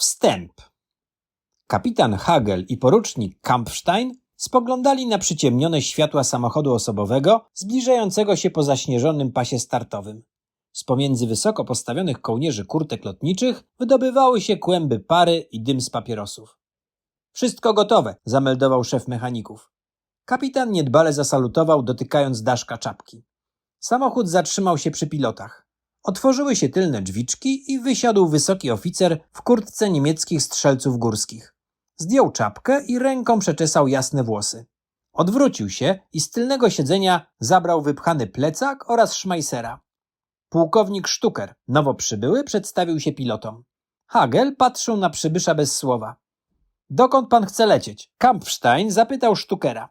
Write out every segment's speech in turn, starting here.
Wstęp. Kapitan Hagel i porucznik Kampfstein spoglądali na przyciemnione światła samochodu osobowego zbliżającego się po zaśnieżonym pasie startowym. Z pomiędzy wysoko postawionych kołnierzy kurtek lotniczych wydobywały się kłęby pary i dym z papierosów. Wszystko gotowe, zameldował szef mechaników. Kapitan niedbale zasalutował, dotykając daszka czapki. Samochód zatrzymał się przy pilotach. Otworzyły się tylne drzwiczki i wysiadł wysoki oficer w kurtce niemieckich strzelców górskich. Zdjął czapkę i ręką przeczesał jasne włosy. Odwrócił się i z tylnego siedzenia zabrał wypchany plecak oraz szmajsera. Pułkownik Sztuker, nowo przybyły, przedstawił się pilotom. Hagel patrzył na przybysza bez słowa. Dokąd pan chce lecieć? Kampfstein zapytał Sztukera.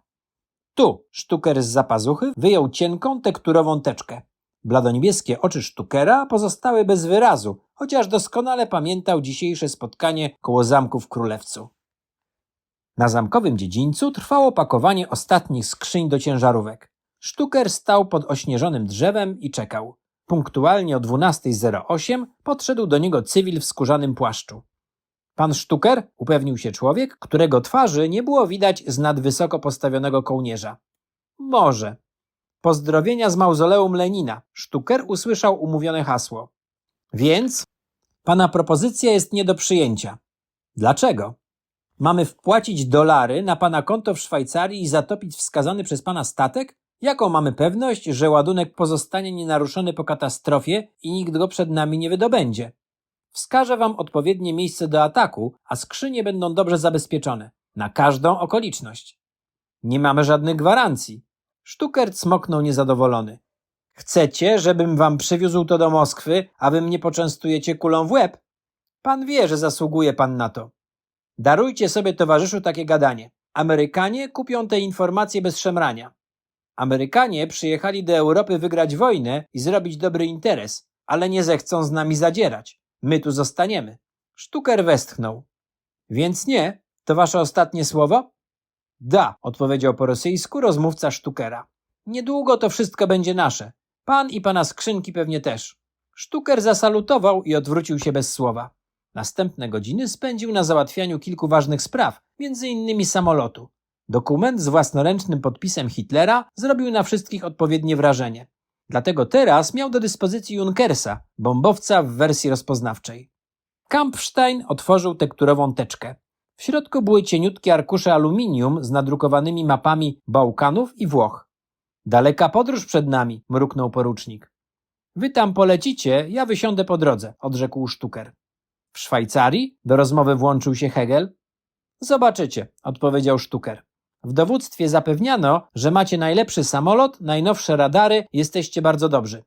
Tu, Sztuker z zapazuchy wyjął cienką tekturową teczkę. Bladoniebieskie oczy Sztukera pozostały bez wyrazu, chociaż doskonale pamiętał dzisiejsze spotkanie koło zamku w Królewcu. Na zamkowym dziedzińcu trwało pakowanie ostatnich skrzyń do ciężarówek. Sztuker stał pod ośnieżonym drzewem i czekał. Punktualnie o 12.08 podszedł do niego cywil w skórzanym płaszczu. Pan Sztuker, upewnił się człowiek, którego twarzy nie było widać z nad wysoko postawionego kołnierza. Może. Pozdrowienia z mauzoleum Lenina. Sztuker usłyszał umówione hasło. Więc? Pana propozycja jest nie do przyjęcia. Dlaczego? Mamy wpłacić dolary na pana konto w Szwajcarii i zatopić wskazany przez pana statek? Jaką mamy pewność, że ładunek pozostanie nienaruszony po katastrofie i nikt go przed nami nie wydobędzie? Wskażę wam odpowiednie miejsce do ataku, a skrzynie będą dobrze zabezpieczone. Na każdą okoliczność. Nie mamy żadnych gwarancji. Sztuker cmoknął niezadowolony. Chcecie, żebym wam przywiózł to do Moskwy, a wy mnie poczęstujecie kulą w łeb? Pan wie, że zasługuje pan na to. Darujcie sobie, towarzyszu, takie gadanie. Amerykanie kupią te informacje bez szemrania. Amerykanie przyjechali do Europy wygrać wojnę i zrobić dobry interes, ale nie zechcą z nami zadzierać. My tu zostaniemy. Sztuker westchnął. Więc nie? To wasze ostatnie słowo? Da, odpowiedział po rosyjsku rozmówca Sztukera. Niedługo to wszystko będzie nasze. Pan i pana skrzynki pewnie też. Sztuker zasalutował i odwrócił się bez słowa. Następne godziny spędził na załatwianiu kilku ważnych spraw, między innymi samolotu. Dokument z własnoręcznym podpisem Hitlera zrobił na wszystkich odpowiednie wrażenie. Dlatego teraz miał do dyspozycji Junkersa, bombowca w wersji rozpoznawczej. Kampfstein otworzył tekturową teczkę. W środku były cieniutkie arkusze aluminium z nadrukowanymi mapami Bałkanów i Włoch. Daleka podróż przed nami, mruknął porucznik. Wy tam polecicie, ja wysiądę po drodze, odrzekł Sztuker. W Szwajcarii? Do rozmowy włączył się Hegel. Zobaczycie, odpowiedział Sztuker. W dowództwie zapewniano, że macie najlepszy samolot, najnowsze radary, jesteście bardzo dobrzy.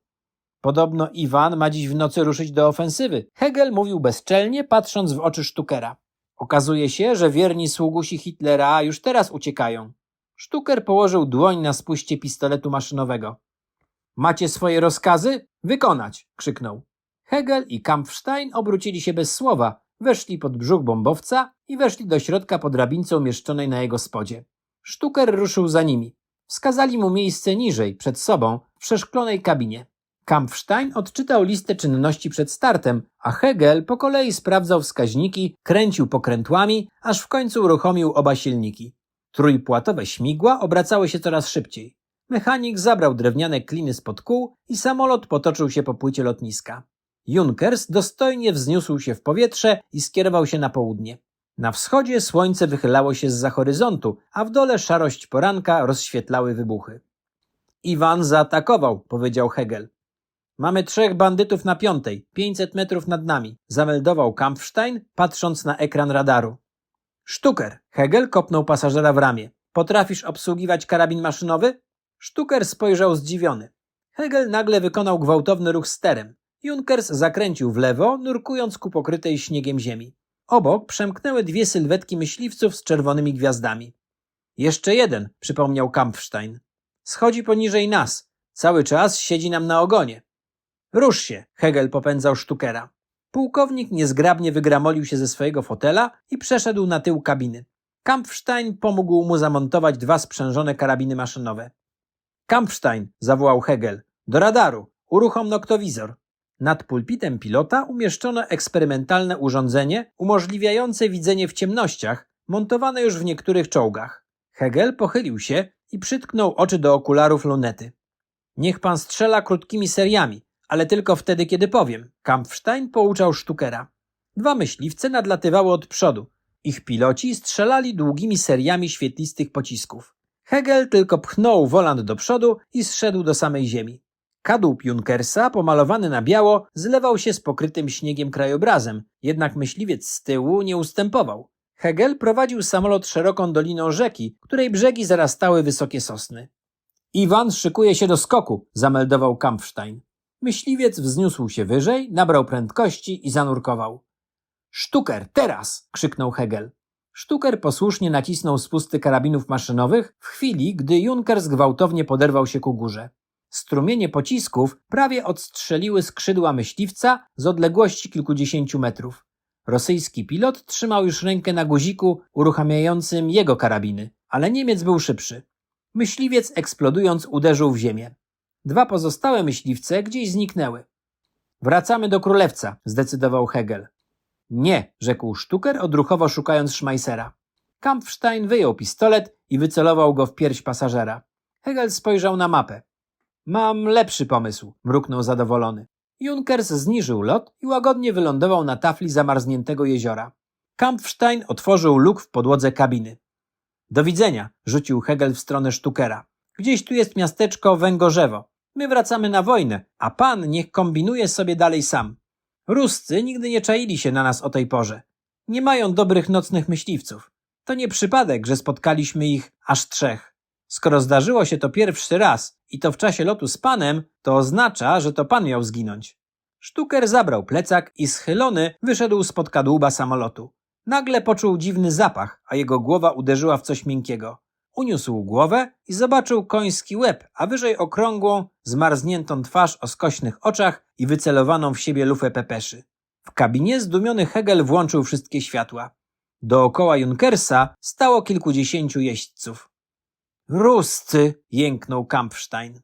Podobno Iwan ma dziś w nocy ruszyć do ofensywy. Hegel mówił bezczelnie, patrząc w oczy Sztukera. Okazuje się, że wierni sługusi Hitlera już teraz uciekają. Sztuker położył dłoń na spuście pistoletu maszynowego. Macie swoje rozkazy? Wykonać! krzyknął. Hegel i Kampfstein obrócili się bez słowa, weszli pod brzuch bombowca i weszli do środka po drabince umieszczonej na jego spodzie. Sztuker ruszył za nimi. Wskazali mu miejsce niżej, przed sobą, w przeszklonej kabinie. Kampfstein odczytał listę czynności przed startem, a Hegel po kolei sprawdzał wskaźniki, kręcił pokrętłami, aż w końcu uruchomił oba silniki. Trójpłatowe śmigła obracały się coraz szybciej. Mechanik zabrał drewniane kliny spod kół i samolot potoczył się po płycie lotniska. Junkers dostojnie wzniósł się w powietrze i skierował się na południe. Na wschodzie słońce wychylało się z horyzontu, a w dole szarość poranka rozświetlały wybuchy. Iwan zaatakował, powiedział Hegel. Mamy trzech bandytów na piątej, 500 metrów nad nami, zameldował Kampfstein, patrząc na ekran radaru. Sztuker, Hegel kopnął pasażera w ramię. Potrafisz obsługiwać karabin maszynowy? Sztuker spojrzał zdziwiony. Hegel nagle wykonał gwałtowny ruch sterem. Junkers zakręcił w lewo, nurkując ku pokrytej śniegiem ziemi. Obok przemknęły dwie sylwetki myśliwców z czerwonymi gwiazdami. Jeszcze jeden, przypomniał Kampfstein. Schodzi poniżej nas. Cały czas siedzi nam na ogonie. Rusz się, Hegel popędzał Sztukera. Pułkownik niezgrabnie wygramolił się ze swojego fotela i przeszedł na tył kabiny. Kampfstein pomógł mu zamontować dwa sprzężone karabiny maszynowe. Kampfstein, zawołał Hegel. Do radaru. Uruchom noktowizor. Nad pulpitem pilota umieszczono eksperymentalne urządzenie umożliwiające widzenie w ciemnościach, montowane już w niektórych czołgach. Hegel pochylił się i przytknął oczy do okularów lunety. Niech pan strzela krótkimi seriami, ale tylko wtedy, kiedy powiem. Kampfstein pouczał Sztukera. Dwa myśliwce nadlatywały od przodu. Ich piloci strzelali długimi seriami świetlistych pocisków. Hegel tylko pchnął wolant do przodu i zszedł do samej ziemi. Kadłub Junkersa, pomalowany na biało, zlewał się z pokrytym śniegiem krajobrazem, jednak myśliwiec z tyłu nie ustępował. Hegel prowadził samolot szeroką doliną rzeki, której brzegi zarastały wysokie sosny. Iwan szykuje się do skoku, zameldował Kampfstein. Myśliwiec wzniósł się wyżej, nabrał prędkości i zanurkował. Sztuker, teraz! krzyknął Hegel. Sztuker posłusznie nacisnął spusty karabinów maszynowych w chwili, gdy Junkers gwałtownie poderwał się ku górze. Strumienie pocisków prawie odstrzeliły skrzydła myśliwca z odległości kilkudziesięciu metrów. Rosyjski pilot trzymał już rękę na guziku uruchamiającym jego karabiny, ale Niemiec był szybszy. Myśliwiec eksplodując uderzył w ziemię. Dwa pozostałe myśliwce gdzieś zniknęły. Wracamy do królewca, zdecydował Hegel. Nie, rzekł Sztuker, odruchowo szukając Schmeissera. Kampfstein wyjął pistolet i wycelował go w pierś pasażera. Hegel spojrzał na mapę. Mam lepszy pomysł, mruknął zadowolony. Junkers zniżył lot i łagodnie wylądował na tafli zamarzniętego jeziora. Kampfstein otworzył luk w podłodze kabiny. Do widzenia, rzucił Hegel w stronę Sztukera. Gdzieś tu jest miasteczko Węgorzewo. My wracamy na wojnę, a pan niech kombinuje sobie dalej sam. Ruscy nigdy nie czaili się na nas o tej porze. Nie mają dobrych nocnych myśliwców. To nie przypadek, że spotkaliśmy ich aż trzech. Skoro zdarzyło się to pierwszy raz i to w czasie lotu z panem, to oznacza, że to pan miał zginąć. Sztuker zabrał plecak i schylony wyszedł spod kadłuba samolotu. Nagle poczuł dziwny zapach, a jego głowa uderzyła w coś miękkiego. Uniósł głowę i zobaczył koński łeb, a wyżej okrągłą, zmarzniętą twarz o skośnych oczach i wycelowaną w siebie lufę pepeszy. W kabinie zdumiony Hegel włączył wszystkie światła. Dookoła Junkersa stało kilkudziesięciu jeźdźców. Ruscy! jęknął Kampfstein.